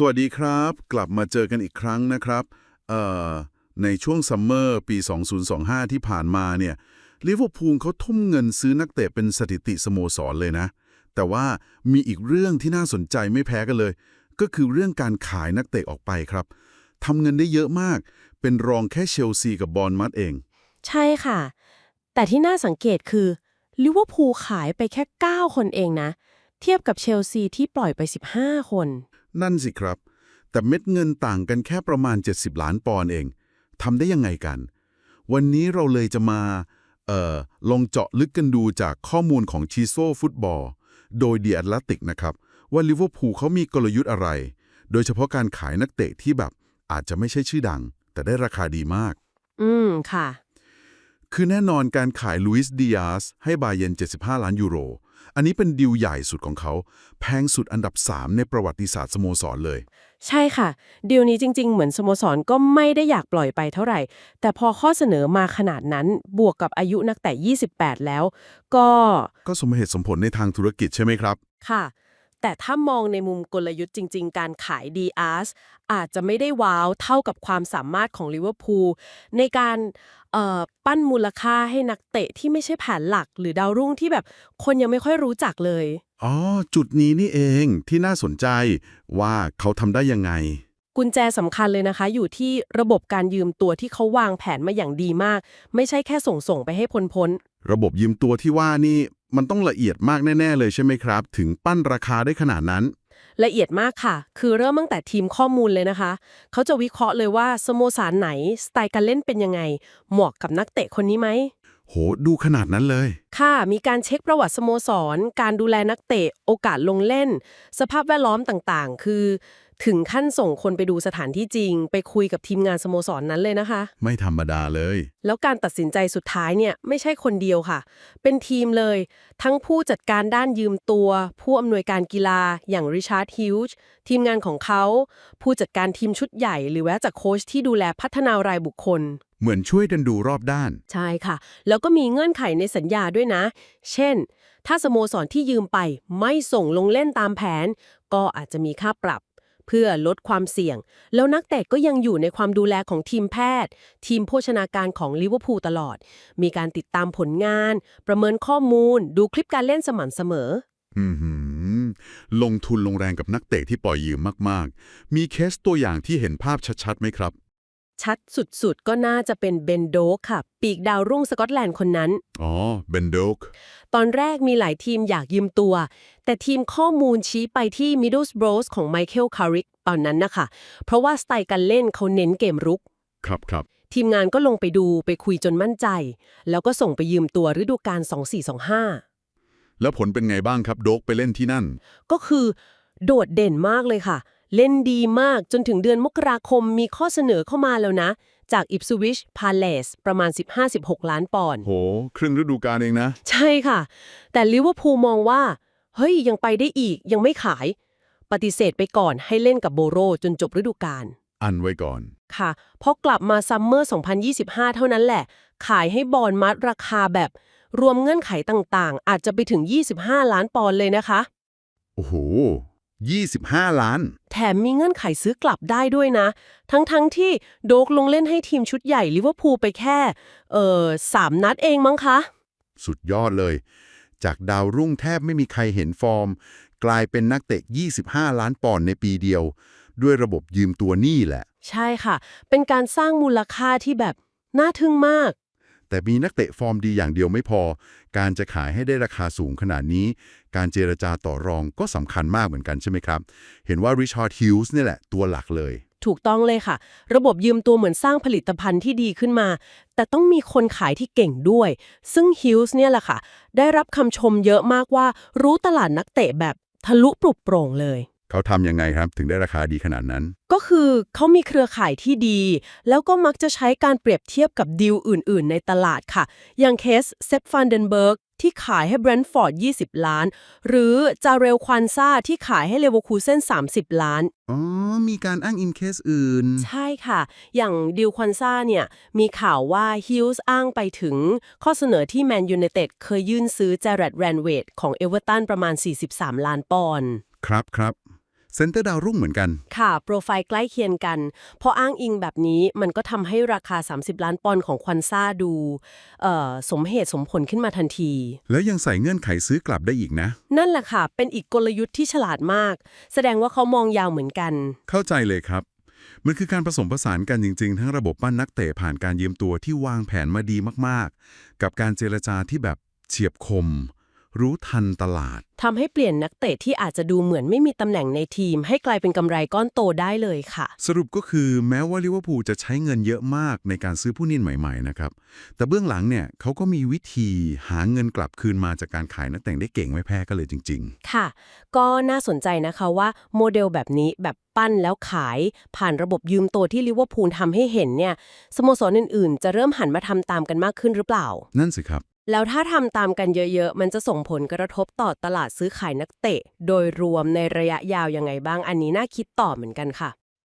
สวัสดีครับ กลับมาเจอกันอีกครั้งนะครับในช่วงซัมเมอร์ปี 2025 ที่ผ่านมาเนี่ยลิเวอร์พูลเขาทุ่มเงินซื้อนักเตะเป็นสถิติสโมสรเลยนะ แต่ว่ามีอีกเรื่องที่น่าสนใจไม่แพ้กันเลย ก็คือเรื่องการขายนักเตะออกไปครับทำเงินได้เยอะมาก เป็นรองแค่เชลซีกับบอลมัดเอง ใช่ค่ะ แต่ที่น่าสังเกตคือลิเวอร์พูลขายไปแค่ 9 คนเองนะ เทียบกับเชลซีที่ปล่อยไป 15 คน นั่นสิครับ แต่เม็ดเงินต่างกันแค่ประมาณ 70 ล้านปอนด์เองทำได้ยังไงกัน วันนี้เราเลยจะมาเอ่อลองเจาะลึกกันดูจากข้อมูลของชีโซฟุตบอล โดย The Atlantic นะครับ ว่าลิเวอร์พูลเขามีกลยุทธ์อะไร โดยเฉพาะการขายนักเตะที่แบบอาจจะไม่ใช่ชื่อดัง แต่ได้ราคาดีมาก อืม ค่ะ คือแน่นอนการขายลุยส์ดิอาสให้บาเยน 75 ล้านยูโร อันนี้เป็นดีลใหญ่สุดของเขา แพงสุดอันดับ 3 ในประวัติศาสตร์สโมสรเลย ใช่ค่ะดีลนี้จริง ๆ เหมือนสโมสรก็ไม่ได้อยากปล่อยไปเท่าไหร่ แต่พอข้อเสนอมาขนาดนั้นบวกกับอายุนักแต่ 28 แล้ว ก็ ก็สมเหตุสมผลในทางธุรกิจใช่ไหมครับ ค่ะ แต่ถ้ามองในมุมกลยุทธ์จริง ๆ การขายดีอาร์สอาจจะไม่ได้ว้าวเท่ากับความสามารถของลิเวอร์พูลในการเอ่อปั้นมูลค่าให้นักเตะที่ไม่ใช่แผนหลักหรือดาวรุ่งที่แบบคนยังไม่ค่อยรู้จักเลย อ๋อ จุดนี้นี่เองที่น่าสนใจว่าเขาทำได้ยังไง กุญแจสำคัญเลยนะคะ อยู่ที่ระบบการยืมตัวที่เขาวางแผนมาอย่างดีมาก ไม่ใช่แค่ส่งส่งๆไปให้พ้นพ้นระบบยืมตัวที่ว่านี่ มันต้องละเอียดมากแน่ ๆ เลยใช่ไหมครับ ถึงปั้นราคาได้ขนาดนั้นๆละเอียดมากค่ะ คือเริ่มตั้งแต่ทีมข้อมูลเลยนะคะ เขาจะวิเคราะห์เลยว่าสโมสรไหน สไตล์การเล่นเป็นยังไง เหมาะกับนักเตะคนนี้ไหม โห ดูขนาดนั้นเลย ค่ะ มีการเช็คประวัติสโมสร การดูแลนักเตะ โอกาสลงเล่น สภาพแวดล้อมต่างๆ คือ ถึงขั้นส่งคนไปดูสถานที่จริง ไปคุยกับทีมงานสโมสรนนั้นเลยนะคะ ไม่ธรรมดาเลย แล้วการตัดสินใจสุดท้ายเนี่ยไม่ใช่คนเดียวค่ะ เป็นทีมเลย ทั้งผู้จัดการด้านยืมตัว ผู้อำนวยการกีฬาอย่างริชาร์ดฮิวจ์ทีมงานของเขา ผู้จัดการทีมชุดใหญ่ หรือแม้จากโค้ชที่ดูแลพัฒนารายบุคคล เหมือนช่วยกันดูรอบด้าน ใช่ค่ะ แล้วก็มีเงื่อนไขในสัญญาด้วยนะ เช่น ถ้าสโมสรที่ยืมไปไม่ส่งลงเล่นตามแผน ก็อาจจะมีค่าปรับ เพื่อลดความเสี่ยง แล้วนักเตะก็ยังอยู่ในความดูแลของทีมแพทย์ ทีมโภชนาการของลิเวอร์พูลตลอด มีการติดตามผลงาน ประเมินข้อมูล ดูคลิปการเล่นสม่ำเสมออืมหือลงทุนลงแรงกับนักเตะที่ปล่อยยืมมาก ๆ มีเคสตัวอย่างที่เห็นภาพชัดๆไหมครับ ชัดสุดๆ ก็น่าจะเป็นเบนโดกค่ะ ปีกดาวรุ่งสกอตแลนด์คนนั้น อ๋อ เบนโดก ตอนแรกมีหลายทีมอยากยืมตัว แต่ทีมข้อมูลชี้ไปที่ Middlesbrough ของไมเคิลคาริกตอนนั้นนะคะ เพราะว่าสไตล์การเล่นเขาเน้นเกมรุก ครับครับ ทีมงานก็ลงไปดูไปคุยจนมั่นใจ แล้วก็ส่งไปยืมตัวฤดูกาล2425 แล้วผลเป็นไงบ้างครับ โดกไปเล่นที่นั่น ก็คือ โดดเด่นมากเลยค่ะ เล่นดีมากจนถึงเดือนมกราคมมีข้อเสนอเข้ามาแล้วนะ จาก Ipswich Palace ประมาณ 15-16 ล้านปอนด์โห ครึ่งฤดูกาลเองนะ ใช่ค่ะ แต่ลิเวอร์พูลมองว่า เฮ้ย ยังไปได้อีกยังไม่ขาย ปฏิเสธไปก่อนให้เล่นกับโบโรจนจบฤดูกาลอันไว้ก่อนค่ะพอกลับมาซัมเมอร์ 2025 เท่านั้นแหละ ขายให้บอลมัดราคาแบบรวมเงื่อนไขต่างๆ อาจจะไปถึง 25 ล้านปอนด์เลยนะคะ โอ้โห 25 ล้าน แถมมีเงื่อนไขซื้อกลับได้ด้วยนะ ทั้งๆทที่โดกลงเล่นให้ทีมชุดใหญ่ลิเวอร์พูลไปแค่ เอ่อสามนัดเองมั้งคะ สุดยอดเลย จากดาวรุ่งแทบไม่มีใครเห็นฟอร์ม กลายเป็นนักเตะ 25 ล้านปอนด์ในปีเดียว ด้วยระบบยืมตัวนี่แหละ ใช่ค่ะ เป็นการสร้างมูลค่าที่แบบน่าทึ่งมาก แต่มีนักเตะฟอร์มดีอย่างเดียวไม่พอ การจะขายให้ได้ราคาสูงขนาดนี้ การเจรจาต่อรองก็สำคัญมากเหมือนกันใช่ไหมครับ เห็นว่าริชาร์ดฮิลส์นี่แหละตัวหลักเลย ถูกต้องเลยค่ะ ระบบยืมตัวเหมือนสร้างผลิตภัณฑ์ที่ดีขึ้นมา แต่ต้องมีคนขายที่เก่งด้วย ซึ่งฮิลส์เนี่ยแหละค่ะ ได้รับคำชมเยอะมากว่ารู้ตลาดนักเตะแบบทะลุปลุกโปร่งเลย เขาทำยังไงครับถึงได้ราคาดีขนาดนั้น ก็คือเขามีเครือข่ายที่ดี แล้วก็มักจะใช้การเปรียบเทียบกับดีลอื่น ๆ ในตลาดค่ะ อย่างเคสเซฟฟันเดนเบิร์กที่ขายให้แบรนท์ฟอร์ด 20 ล้าน หรือจาเรลควันซาที่ขายให้เลเวอร์คูเซน30 ล้าน อ๋อ มีการอ้างอินเคสอื่น ใช่ค่ะ อย่างดิวควันซ่าเนี่ย มีข่าวว่าฮิลส์อ้างไปถึง ข้อเสนอที่แมนยูไนเต็ดเคยยื่นซื้อเจเรดแรนเวดของเอเวอร์ตันประมาณ 43 ล้านปอนด์ ครับครับ เซนเตอร์ดาวรุ่งเหมือนกัน ค่ะ โปรไฟล์ใกล้เคียงกัน พออ้างอิงแบบนี้มันก็ทำให้ราคา 30 ล้านปอนด์ของควันซ่าดูเอ่อสมเหตุสมผลขึ้นมาทันที แล้วยังใส่เงื่อนไขซื้อกลับได้อีกนะ นั่นแหละค่ะ เป็นอีกกลยุทธ์ที่ฉลาดมาก แสดงว่าเขามองยาวเหมือนกัน เข้าใจเลยครับ มันคือการผสมผสานกันจริง ๆ ทั้งระบบปั้นนักเตะผ่านการยืมตัวที่วางแผนมาดีมากๆ กับการเจรจาที่แบบเฉียบคม รู้ทันตลาด ทำให้เปลี่ยนนักเตะที่อาจจะดูเหมือนไม่มีตำแหน่งในทีม ให้กลายเป็นกำไรก้อนโตได้เลยค่ะ สรุปก็คือแม้ว่าลิเวอร์พูลจะใช้เงินเยอะมากในการซื้อผู้นิ่นใหม่ๆนะครับ แต่เบื้องหลังเนี่ยเขาก็มีวิธีหาเงินกลับคืนมาจากการขายนักเตะได้เก่งไม่แพ้กันเลยจริงค่ะ ก็น่าสนใจนะคะว่าโมเดลแบบนี้แบบปั้นแล้วขายผ่านระบบยืมตัวที่ลิเวอร์พูลทำให้เห็นเนี่ยสโมสรอื่นๆ จะเริ่มหันมาทำตามกันมากขึ้นหรือเปล่าๆนั่นสิครับ แล้วถ้าทำตามกันเยอะๆ มันจะส่งผลกระทบต่อตลาดซื้อขายนักเตะ โดยรวมในระยะยาวยังไงบ้างอันนี้น่าคิดต่อเหมือนกันค่ะ